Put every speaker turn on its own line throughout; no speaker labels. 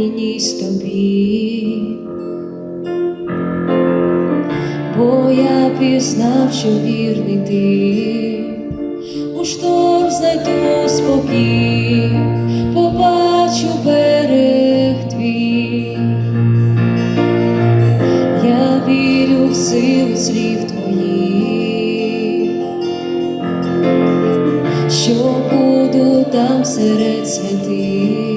впевненість тобі, бо я пізнав, що вірний ти, у шторм знайду спокій, побачу берег твій. Я вірю в силу слів твоїх, що буду там серед святих,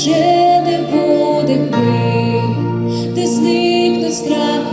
вже не буде ми, де зникнуть страх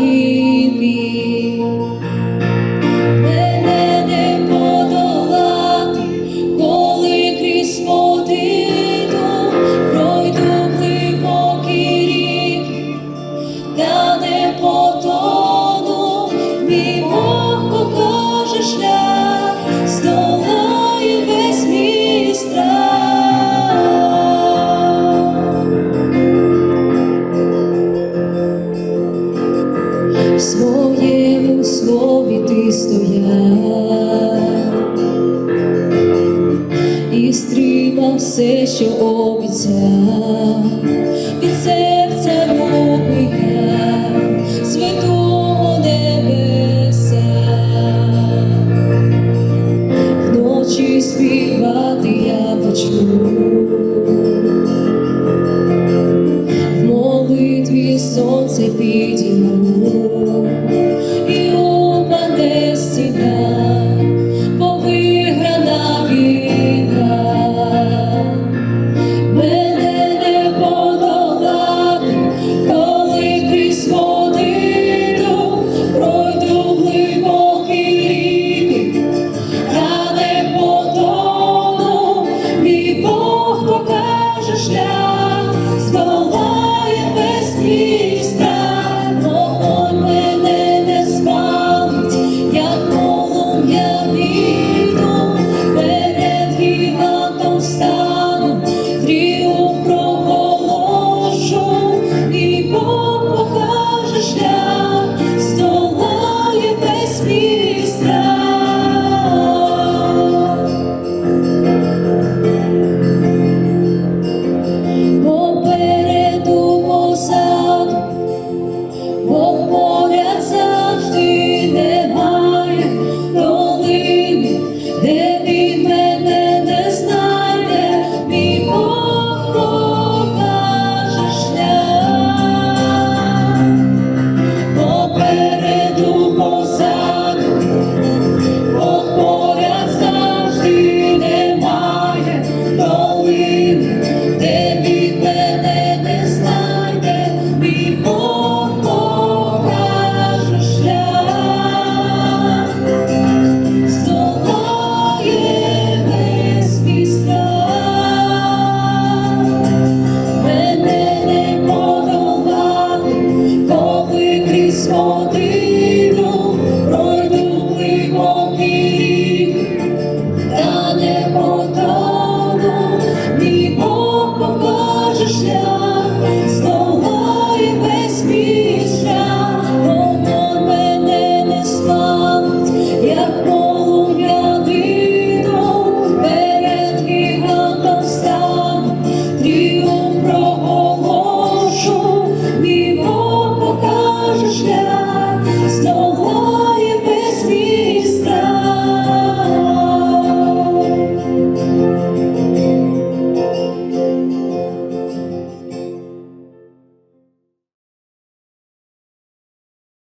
своєму слові ти стояв. І стримав все, що обіцяв, від серця руки я святого